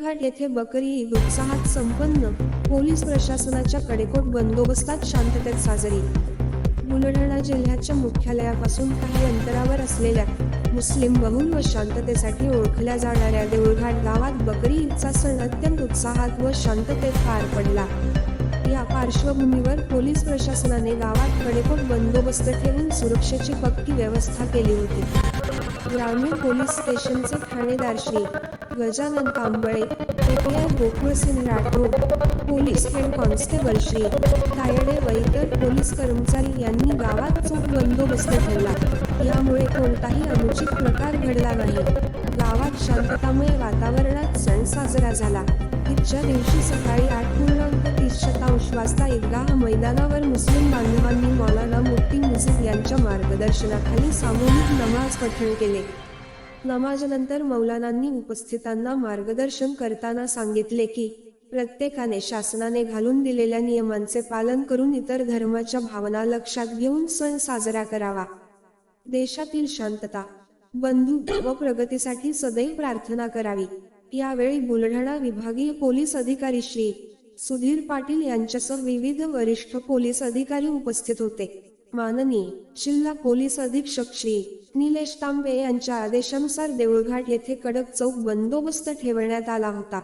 घाट येथे बकरी ईद उत्साहात संपन्न. पोलीस प्रशासनाच्या कडेकोट बंदोबस्तात शांततेत साजरी. बुलढाणा जिल्ह्याच्या मुख्यालयापासून काही अंतरावर असलेल्या मुस्लिम बहुल व शांततेसाठी ओळखल्या जाणाऱ्या देऊळघाट गावात बकरी ईदचा सण अत्यंत उत्साहात व शांततेत पार पडला. या पार्श्वभूमीवर पोलीस प्रशासनाने गावात कडेकोट बंदोबस्त ठेवून सुरक्षेची पक्की व्यवस्था केली होती. ग्रामीण पोलीस स्टेशनचे ठाणेदार Shri Gajanan Kamble API Gokulsing Rathod police head constable Shri Tayade व इतर पोलीस कर्मचारी यांनी गावात चोख बंदोबस्त ठेवला. यामुळे कोणताही अनुचित प्रकार घडला नाही. गावात शांततामुळे वातावरणात सण साजरा झाला. ईदच्या दिवशी सकाळी आठ पूर्णांक मैदानावर मुस्लिम बांधवांनी मौलाना मुफ्ती मुजीब यांच्या मार्गदर्शनाखाली सामूहिक नमाज पठण केले. नमाजनंतर मौलानांनी उपस्थितांना मार्गदर्शन करताना सांगितले की प्रत्येकाने शासनाने घालून दिलेल्या नियमांचे पालन करून इतर धर्माच्या भावना लक्षात घेऊन सण साजरा करावा. देशातील शांतता बंधू व प्रगतीसाठी सदैव प्रार्थना करावी. यावेळी बुलढाणा विभागीय पोलीस अधिकारी श्री सुधीर पाटील यांच्यासह विविध वरिष्ठ पोलीस अधिकारी उपस्थित होते. माननीय जिल्हा पोलीस अधीक्षक श्री निलेश तांबे यांच्या आदेशानुसार देऊळघाट येथे कडक चौक बंदोबस्त ठेवण्यात आला होता.